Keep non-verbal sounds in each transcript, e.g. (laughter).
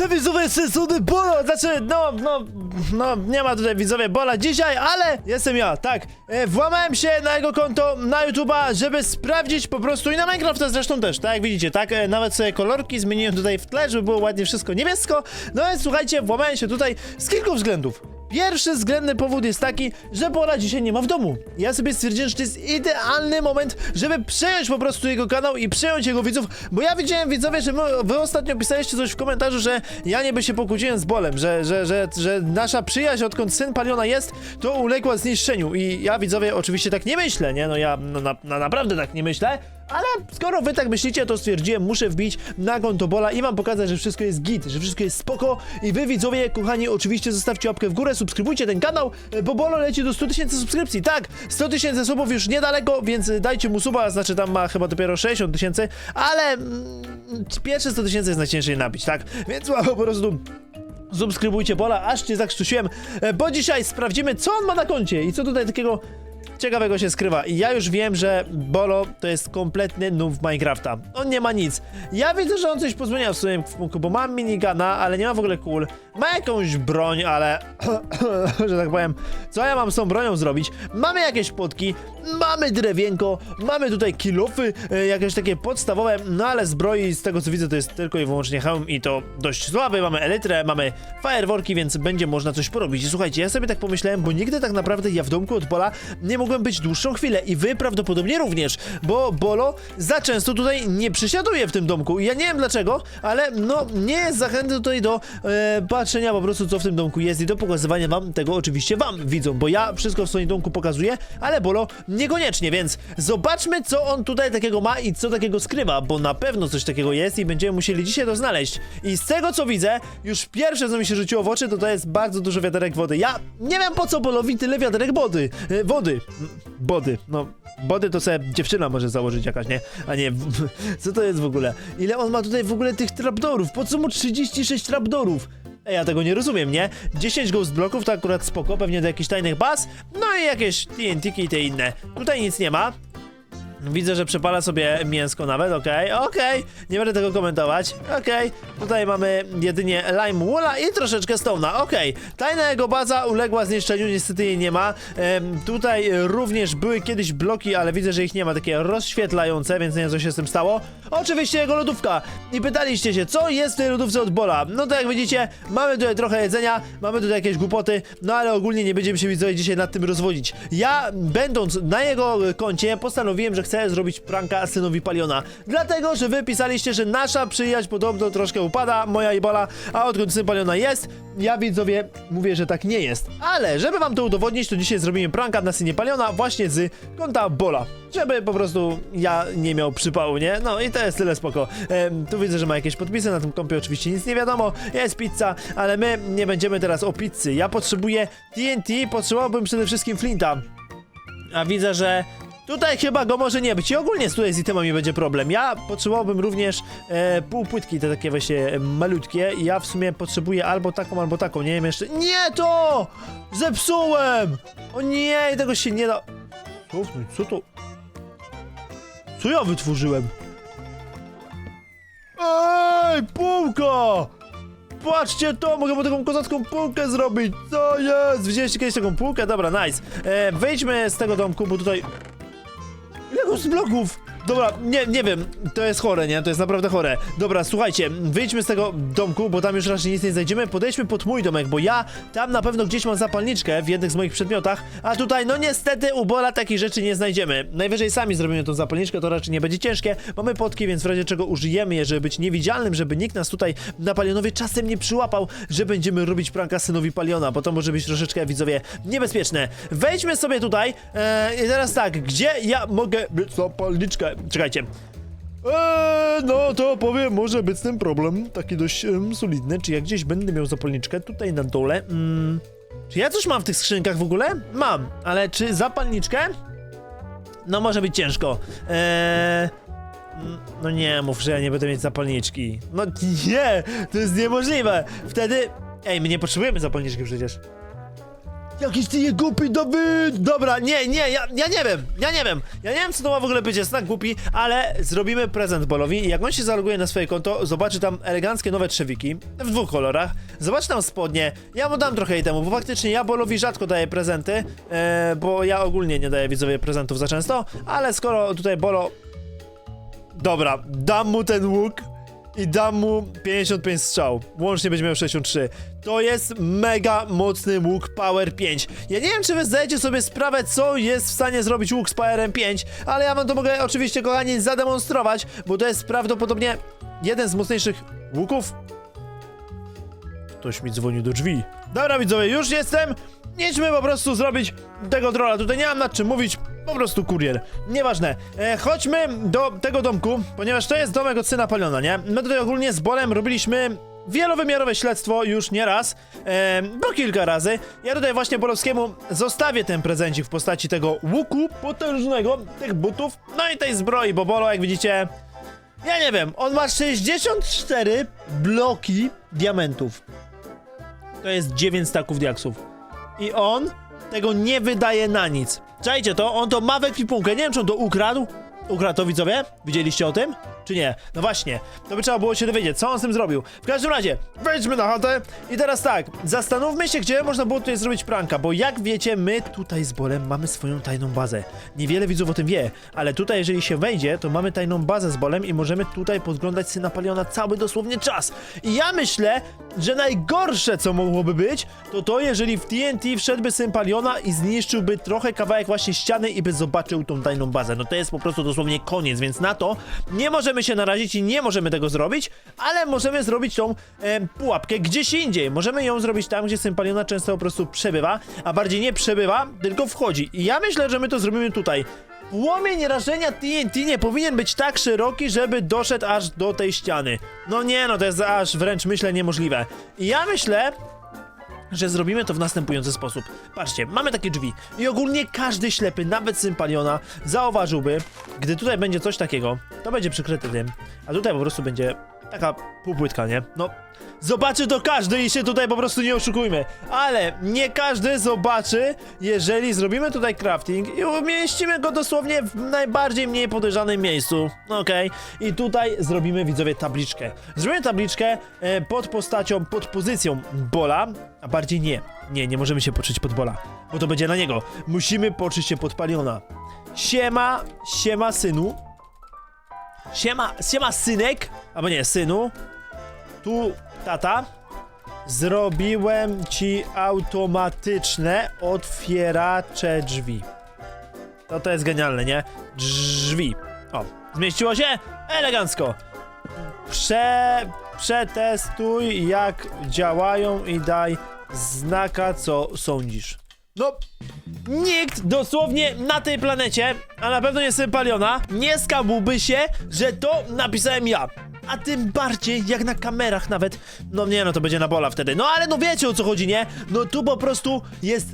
Co widzowie sezony Bola, znaczy no, no, no nie ma tutaj widzowie Bola dzisiaj, ale jestem ja, tak. E, włamałem się na jego konto na YouTube'a, żeby sprawdzić po prostu i na Minecrafta zresztą też, tak jak widzicie, tak. E, nawet sobie kolorki zmieniłem tutaj w tle, żeby było ładnie wszystko niebiesko. No więc słuchajcie, włamałem się tutaj z kilku względów. Pierwszy względny powód jest taki, że Bola dzisiaj nie ma w domu. Ja sobie stwierdziłem, że to jest idealny moment, żeby przejąć po prostu jego kanał i przejąć jego widzów, bo ja widziałem widzowie, że wy ostatnio pisaliście coś w komentarzu, że ja niby się pokłóciłem z Bolem, że, że, że, że nasza przyjaźń, odkąd syn Paliona jest, to uległa zniszczeniu i ja widzowie oczywiście tak nie myślę, nie? No ja no, na, na, naprawdę tak nie myślę, ale skoro wy tak myślicie, to stwierdziłem, muszę wbić na konto Bola i wam pokazać, że wszystko jest git, że wszystko jest spoko i wy widzowie, kochani, oczywiście zostawcie łapkę w górę, subskrybujcie ten kanał, e, bo Bolo leci do 100 tysięcy subskrypcji, tak, 100 tysięcy subów już niedaleko, więc dajcie mu suba, znaczy tam ma chyba dopiero 60 tysięcy, ale mm, pierwsze 100 tysięcy jest najciężej nabić, tak, więc po prostu... Subskrybujcie Bola, aż cię zakrztusiłem, e, bo dzisiaj sprawdzimy, co on ma na koncie i co tutaj takiego ciekawego się skrywa. Ja już wiem, że Bolo to jest kompletny noob Minecrafta. On nie ma nic. Ja widzę, że on coś pozmieniał w swoim kwoku, bo mam minigana, ale nie ma w ogóle kul. Ma jakąś broń, ale... (clears throat) że tak powiem, co ja mam z tą bronią zrobić? Mamy jakieś potki, mamy drewienko, mamy tutaj kilofy, e, jakieś takie podstawowe, no ale zbroi z tego co widzę to jest tylko i wyłącznie hełm i to dość słaby. Mamy elytrę, mamy fireworki, więc będzie można coś porobić. Słuchajcie, ja sobie tak pomyślałem, bo nigdy tak naprawdę ja w domku od Bola nie mogłem być dłuższą chwilę i wy prawdopodobnie również, bo Bolo za często tutaj nie przysiaduje w tym domku ja nie wiem dlaczego, ale no nie jest zachętny tutaj do e, patrzenia po prostu co w tym domku jest i do pokazywania wam tego oczywiście wam widzą, bo ja wszystko w swoim domku pokazuję, ale Bolo niekoniecznie, więc zobaczmy co on tutaj takiego ma i co takiego skrywa, bo na pewno coś takiego jest i będziemy musieli dzisiaj to znaleźć. I z tego co widzę, już pierwsze co mi się rzuciło w oczy, to to jest bardzo dużo wiaderek wody. Ja nie wiem po co Bolowi tyle wiaderek wody. E, wody. Body. No, body to sobie dziewczyna może założyć jakaś, nie? A nie, (laughs) co to jest w ogóle? Ile on ma tutaj w ogóle tych trapdorów? Po co mu 36 trapdorów? Ej, ja tego nie rozumiem, nie? 10 ghost bloków to akurat spoko, pewnie do jakichś tajnych baz, no i jakieś TNT i te inne. Tutaj nic nie ma. Widzę, że przepala sobie mięsko nawet, okej, okej, nie będę tego komentować, okej, tutaj mamy jedynie lime wool'a i troszeczkę stone'a, okej, tajna jego baza uległa zniszczeniu, niestety jej nie ma, em, tutaj również były kiedyś bloki, ale widzę, że ich nie ma, takie rozświetlające, więc nie wiem, co się z tym stało, oczywiście jego lodówka. I pytaliście się, co jest w tej lodówce od Bola, no to jak widzicie, mamy tutaj trochę jedzenia, mamy tutaj jakieś głupoty, no ale ogólnie nie będziemy się widzowie dzisiaj nad tym rozwodzić, ja, będąc na jego koncie, postanowiłem, że chcę zrobić pranka synowi Paliona. Dlatego, że wy pisaliście, że nasza przyjaźń podobno troszkę upada, moja i Bola, a odkąd syn Paliona jest, ja widzowie mówię, że tak nie jest. Ale, żeby wam to udowodnić, to dzisiaj zrobimy pranka na synie Paliona właśnie z konta Bola. Żeby po prostu ja nie miał przypału, nie? No i to jest tyle spoko. Em, tu widzę, że ma jakieś podpisy, na tym kompie oczywiście nic nie wiadomo, jest pizza, ale my nie będziemy teraz o pizzy. Ja potrzebuję TNT, potrzebowałbym przede wszystkim Flinta. A widzę, że tutaj chyba go może nie być. I ogólnie tutaj z itemami będzie problem. Ja potrzebowałbym również e, półpłytki, te takie właśnie malutkie. I ja w sumie potrzebuję albo taką, albo taką. Nie wiem jeszcze. Nie to! Zepsułem! O nie, tego się nie da. Cofnąć, co to? Co ja wytworzyłem? Ej, półka! Patrzcie to, mogę taką kozacką półkę zrobić! Co jest? Widzieliście kiedyś taką półkę? Dobra, nice. E, wejdźmy z tego domku, bo tutaj... Ile z bloków? Dobra, nie, nie wiem, to jest chore, nie? To jest naprawdę chore. Dobra, słuchajcie, wyjdźmy z tego domku, bo tam już raczej nic nie znajdziemy. Podejdźmy pod mój domek, bo ja tam na pewno gdzieś mam zapalniczkę w jednych z moich przedmiotach, a tutaj, no niestety, u Bola takich rzeczy nie znajdziemy. Najwyżej sami zrobimy tą zapalniczkę, to raczej nie będzie ciężkie. Mamy potki, więc w razie czego użyjemy je, żeby być niewidzialnym, żeby nikt nas tutaj na Palionowie czasem nie przyłapał, że będziemy robić pranka synowi Paliona, bo to może być troszeczkę, widzowie, niebezpieczne. Wejdźmy sobie tutaj e, i teraz tak, gdzie ja mogę mieć zapalniczkę? Czekajcie. Eee, no to powiem, może być z tym problem, taki dość em, solidny. Czy ja gdzieś będę miał zapalniczkę tutaj na dole? Mm, czy ja coś mam w tych skrzynkach w ogóle? Mam, ale czy zapalniczkę? No może być ciężko. Eee, no nie mów, że ja nie będę mieć zapalniczki. No nie, to jest niemożliwe. Wtedy... Ej, my nie potrzebujemy zapalniczki przecież. Jakiś ty je głupi, Dawid! Dobra, nie, nie, ja, ja nie wiem, ja nie wiem. Ja nie wiem, co to ma w ogóle być, jest tak głupi, ale zrobimy prezent Bolowi jak on się zaloguje na swoje konto, zobaczy tam eleganckie nowe trzewiki w dwóch kolorach, zobaczy tam spodnie, ja mu dam trochę i temu, bo faktycznie ja Bolowi rzadko daję prezenty, e, bo ja ogólnie nie daję widzowie prezentów za często, ale skoro tutaj Bolo... Dobra, dam mu ten łuk, i dam mu 55 strzał. Łącznie będzie miał 63. To jest mega mocny łuk Power 5. Ja nie wiem, czy wy zdajecie sobie sprawę, co jest w stanie zrobić łuk z Powerem 5, ale ja wam to mogę oczywiście, kochani, zademonstrować, bo to jest prawdopodobnie jeden z mocniejszych łuków. Ktoś mi dzwonił do drzwi. Dobra, widzowie, już jestem. Idźmy po prostu zrobić tego trolla. Tutaj nie mam nad czym mówić. Po prostu kurier. Nieważne. E, chodźmy do tego domku, ponieważ to jest domek od syna Paliona, nie? My tutaj ogólnie z Bolem robiliśmy wielowymiarowe śledztwo już nie raz, e, bo kilka razy. Ja tutaj właśnie Bolowskiemu zostawię ten prezencik w postaci tego łuku potężnego, tych butów, no i tej zbroi, bo Bolo, jak widzicie, ja nie wiem, on ma 64 bloki diamentów. To jest 9 staków diaksów. I on tego nie wydaje na nic. Czajcie to, on to ma w ekwipunkę. Nie wiem, czy on to ukradł. Ukradł to widzowie? Widzieliście o tym? Czy nie? No właśnie, to by trzeba było się dowiedzieć, co on z tym zrobił. W każdym razie, wejdźmy na chatę i teraz tak, zastanówmy się, gdzie można było tutaj zrobić pranka, bo jak wiecie, my tutaj z Bolem mamy swoją tajną bazę. Niewiele widzów o tym wie, ale tutaj jeżeli się wejdzie, to mamy tajną bazę z Bolem i możemy tutaj podglądać syna Paliona cały dosłownie czas. I ja myślę, że najgorsze, co mogłoby być, to to, jeżeli w TNT wszedłby syn Paliona i zniszczyłby trochę kawałek właśnie ściany i by zobaczył tą tajną bazę. No to jest po prostu dosłownie koniec, więc na to nie możemy się narazić i nie możemy tego zrobić, ale możemy zrobić tą e, pułapkę gdzieś indziej. Możemy ją zrobić tam, gdzie syn Paliona często po prostu przebywa, a bardziej nie przebywa, tylko wchodzi. I ja myślę, że my to zrobimy tutaj. Płomień rażenia TNT nie powinien być tak szeroki, żeby doszedł aż do tej ściany. No nie, no to jest aż wręcz myślę niemożliwe. I ja myślę, że zrobimy to w następujący sposób. Patrzcie, mamy takie drzwi i ogólnie każdy ślepy, nawet syn Paliona, zauważyłby, gdy tutaj będzie coś takiego, to będzie przykryte tym, a tutaj po prostu będzie taka półpłytka, nie? No, zobaczy to każdy i się tutaj po prostu nie oszukujmy, ale nie każdy zobaczy, jeżeli zrobimy tutaj crafting i umieścimy go dosłownie w najbardziej mniej podejrzanym miejscu, okej? I tutaj zrobimy widzowie tabliczkę. Zrobimy tabliczkę e, pod postacią, pod pozycją Bola, a bardziej nie. Nie, nie możemy się poczuć pod Bola, bo to będzie na niego. Musimy poczuć się pod Paliona. Siema, siema synu. Siema, siema synek, albo nie, synu. Tu tata. Zrobiłem ci automatyczne otwieracze drzwi. To to jest genialne, nie? Drzwi. O, zmieściło się? Elegancko. Prze... Przetestuj jak działają i daj znaka co sądzisz. No, nikt dosłownie na tej planecie, a na pewno nie syn Paliona, nie skabłby się, że to napisałem ja. A tym bardziej jak na kamerach nawet. No nie, no to będzie na bola wtedy. No ale no wiecie o co chodzi, nie? No tu po prostu jest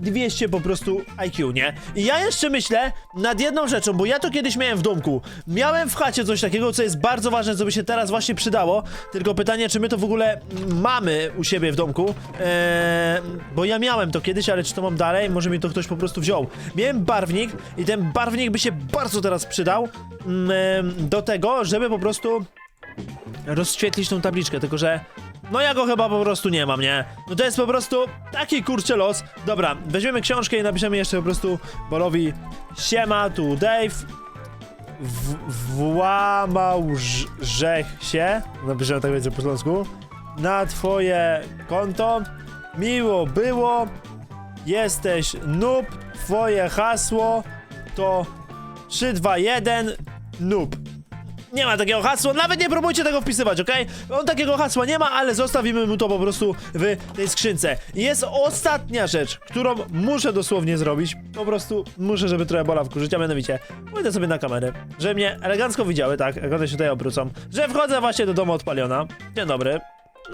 200 po prostu IQ, nie? I ja jeszcze myślę nad jedną rzeczą, bo ja to kiedyś miałem w domku. Miałem w chacie coś takiego, co jest bardzo ważne, co by się teraz właśnie przydało. Tylko pytanie, czy my to w ogóle mamy u siebie w domku? Eee, bo ja miałem to kiedyś, ale czy to mam dalej? Może mi to ktoś po prostu wziął. Miałem barwnik i ten barwnik by się bardzo teraz przydał em, do tego, żeby po prostu rozświetlić tą tabliczkę, tylko że no ja go chyba po prostu nie mam, nie? No to jest po prostu taki kurczę los. Dobra, weźmiemy książkę i napiszemy jeszcze po prostu Bolowi. Siema, tu Dave. Włamał rzech się. Napiszemy tak będzie po polsku. Na twoje konto. Miło było. Jesteś noob. Twoje hasło to 321 noob nie ma takiego hasła, nawet nie próbujcie tego wpisywać, okej? On takiego hasła nie ma, ale zostawimy mu to po prostu w tej skrzynce. Jest ostatnia rzecz, którą muszę dosłownie zrobić. Po prostu muszę, żeby trochę bola wkurzyć, a mianowicie pójdę sobie na kamerę, żeby mnie elegancko widziały, tak, jak one się tutaj obrócą, że wchodzę właśnie do domu odpaliona. Dzień dobry.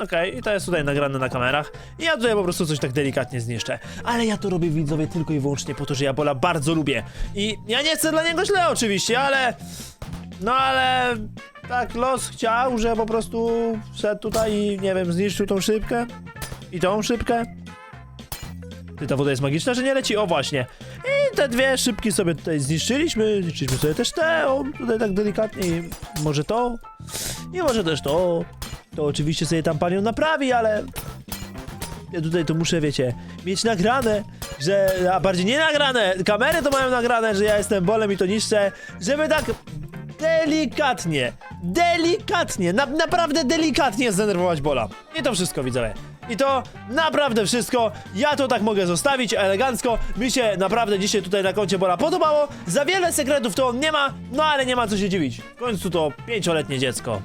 Okej, i to jest tutaj nagrane na kamerach. I ja tutaj po prostu coś tak delikatnie zniszczę. Ale ja to robię widzowie tylko i wyłącznie po to, że ja Bola bardzo lubię. I ja nie chcę dla niego źle oczywiście, ale... No ale tak los chciał, że po prostu wszedł tutaj i nie wiem, zniszczył tą szybkę i tą szybkę. Ty, ta woda jest magiczna, że nie leci? O, właśnie. I te dwie szybki sobie tutaj zniszczyliśmy. Zniszczyliśmy sobie też te, o, tutaj tak delikatnie. I może to. I może też to. To oczywiście sobie tam panią naprawi, ale... Ja tutaj to muszę, wiecie, mieć nagrane, że... A bardziej nie nagrane, kamery to mają nagrane, że ja jestem bolem i to niszczę, żeby tak delikatnie, delikatnie, na, naprawdę delikatnie zdenerwować bola. I to wszystko, widzowie. I to naprawdę wszystko. Ja to tak mogę zostawić elegancko. Mi się naprawdę dzisiaj tutaj na koncie bola podobało. Za wiele sekretów to on nie ma, no ale nie ma co się dziwić. W końcu to pięcioletnie dziecko.